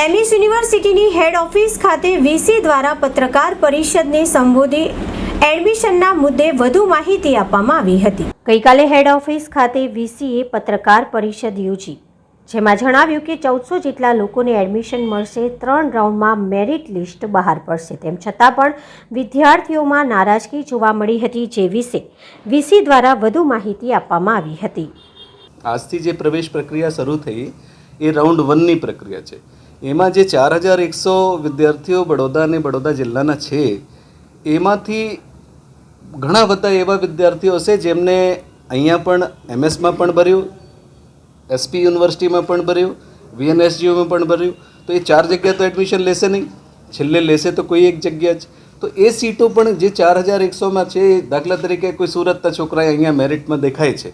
MS યુનિવર્સિટીની હેડ office ખાતે VC દ્વારા પત્રકાર પરિષદને સંબોધી એડમિશનના મુદ્દે વધુ માહિતી આપવામાં આવી હતી. ગઈકાલે હેડ ઓફિસ ખાતે વીસીએ પત્રકાર પરિષદ યોજી. જેમાં જણાવ્યું કે ચૌદસો જેટલા લોકોને એડમિશન મળશે, ત્રણ રાઉન્ડમાં મેરિટ લિસ્ટ બહાર પડશે. તેમ છતાં પણ વિદ્યાર્થીઓમાં નારાજગી જોવા મળી હતી જે વિશે વીસી દ્વારા વધુ માહિતી આપવામાં આવી હતી. આજથી જે પ્રવેશ પ્રક્રિયા શરૂ થઈ, એ રાઉન્ડ વનની પ્રક્રિયા છે. એમાં જે ચાર હજાર એકસો વિદ્યાર્થીઓ બડોદા અને બડોદા જિલ્લાના છે, એમાંથી ઘણા બધા એવા વિદ્યાર્થીઓ છે જેમને અહીંયા પણ એમએસમાં પણ ભર્યું, એસપી યુનિવર્સિટીમાં પણ ભર્યું વીએનએસજીયુમાં પણ ભર્યું. તો એ ચાર જગ્યા તો એડમિશન લેશે નહીં. છેલ્લે લેશે તો કોઈ એક જગ્યા જ. તો એ સીટો પણ જે ચાર હજાર એકસોમાં છે દાખલા તરીકે કોઈ સુરતના છોકરાએ અહીંયા મેરિટમાં દેખાય છે.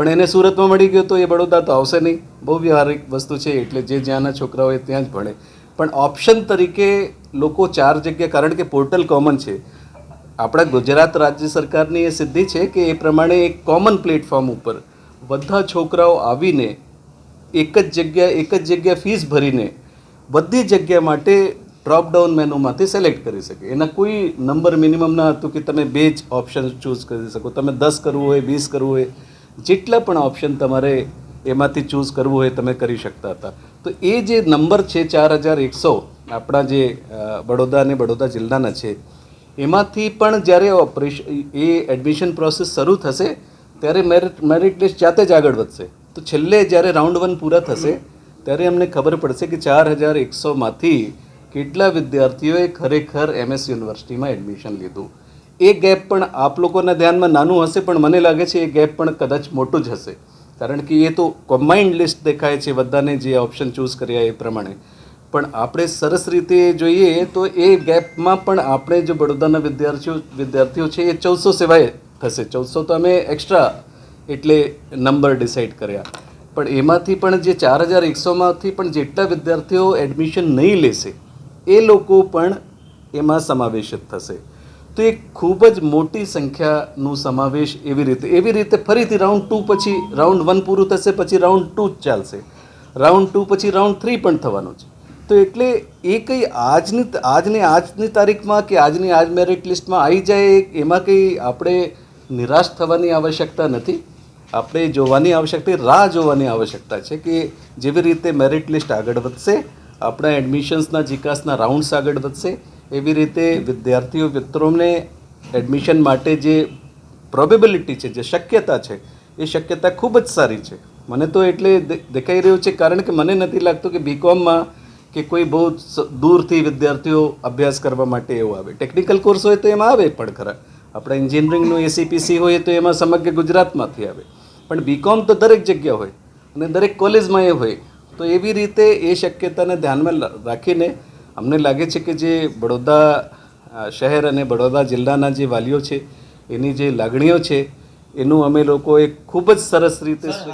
પણ એને સુરતમાં મળી ગયો તો એ બડોદા તો આવશે નહીં. બહુ વ્યવહારિક વસ્તુ છે, એટલે જે જ્યાંના છોકરાઓ હોય ત્યાં જ ભણે. પણ ઓપ્શન તરીકે લોકો ચાર જગ્યા, કારણ કે પોર્ટલ કોમન છે. આપણા ગુજરાત રાજ્ય સરકારની એ સિદ્ધિ છે કે એ પ્રમાણે એક કોમન પ્લેટફોર્મ ઉપર બધા છોકરાઓ આવીને એક જ જગ્યા, એક જ જગ્યા ફીસ ભરીને બધી જગ્યા માટે ડ્રોપડાઉન મેનુમાંથી સિલેક્ટ કરી શકે. એના કોઈ નંબર મિનિમમ ના હતું કે તમે બે જ ઓપ્શન ચૂઝ કરી શકો. તમે દસ કરવું હોય, વીસ કરવું હોય જેટલા પણ ઓપ્શન તમારે એમાંથી ચૂઝ કરવું હોય તમે કરી શકતા હતા. તો એ જે નંબર છે ચાર હજાર એકસો, આપણા જે બડોદા અને બડોદા જિલ્લાના છે, એમાંથી પણ જ્યારે ઓપરેશન એ એડમિશન પ્રોસેસ શરૂ થશે, ત્યારે મેરિટ મેરિટ લિસ્ટ જાતે જ આગળ વધશે. તો છેલ્લે જ્યારે રાઉન્ડ વન પૂરા થશે, ત્યારે અમને ખબર પડશે કે ચાર હજાર એકસોમાંથી કેટલા વિદ્યાર્થીઓએ ખરેખર એમએસ યુનિવર્સિટીમાં એડમિશન લીધું. એ ગેપ પણ આપ લોકોના ધ્યાનમાં નાનું હશે પણ મને લાગે છે એ ગેપ પણ કદાચ મોટું જ હશે. કારણ કે એ તો કમ્બાઇન્ડ લિસ્ટ દેખાય છે, બધાને જે ઓપ્શન ચૂઝ કર્યા એ પ્રમાણે. પણ આપણે સરસ રીતે જોઈએ તો એ ગેપમાં પણ આપણે જો બડોદાના વિદ્યાર્થીઓ વિદ્યાર્થીઓ છે એ ચૌદસો સિવાય થશે. ચૌદસો તો અમે એક્સ્ટ્રા એટલે નંબર ડિસાઈડ કર્યા. પણ એમાંથી પણ જે ચાર હજાર એકસોમાંથી પણ જેટલા વિદ્યાર્થીઓ એડમિશન નહીં લેશે, એ લોકો પણ એમાં સમાવેશિત થશે. તો એક ખૂબ જ મોટી સંખ્યાનું સમાવેશ એવી રીતે એવી રીતે ફરીથી રાઉન્ડ ટુ પછી રાઉન્ડ વન પૂરું થશે, પછી રાઉન્ડ ટુ જ ચાલશે. રાઉન્ડ ટુ પછી રાઉન્ડ થ્રી પણ થવાનું છે. તો એટલે એ કંઈ આજની આજની આજની તારીખમાં કે આજની આજ મેરિટ લિસ્ટમાં આવી જાય એમાં કંઈ આપણે નિરાશ થવાની આવશ્યકતા નથી. આપણે જોવાની આવશ્યકતા, રાહ જોવાની આવશ્યકતા છે કે જેવી રીતે મેરિટ લિસ્ટ આગળ વધશે, આપણા એડમિશન્સના જીકાસના રાઉન્ડ્સ આગળ વધશે એવી રીતે વિદ્યાર્થીઓ મિત્રોને એડમિશન માટે જે પ્રોબેબિલિટી છે, જે શક્યતા છે, એ શક્યતા ખૂબ જ સારી છે. મને તો એટલે દેખાઈ રહ્યું છે, કારણ કે મને નથી લાગતું કે બીકોમમાં કે કોઈ બહુ દૂરથી વિદ્યાર્થીઓ અભ્યાસ કરવા માટે એવું આવે. ટેકનિકલ કોર્સ હોય તો એમાં આવે પણ ખરા. આપણા એન્જિનિયરિંગનું એસીપીસી હોય તો એમાં સમગ્ર ગુજરાતમાંથી આવે. પણ બીકોમ તો દરેક જગ્યા હોય અને દરેક કોલેજમાં એ હોય. તો એવી રીતે એ શક્યતાને ધ્યાનમાં રાખીને અમને લાગે છે કે જે બડોદા શહેર અને બડોદા જિલ્લાના જે વાલીઓ છે, એની જે લાગણીઓ છે, એનું અમે લોકોએ ખૂબ જ સરસ રીતે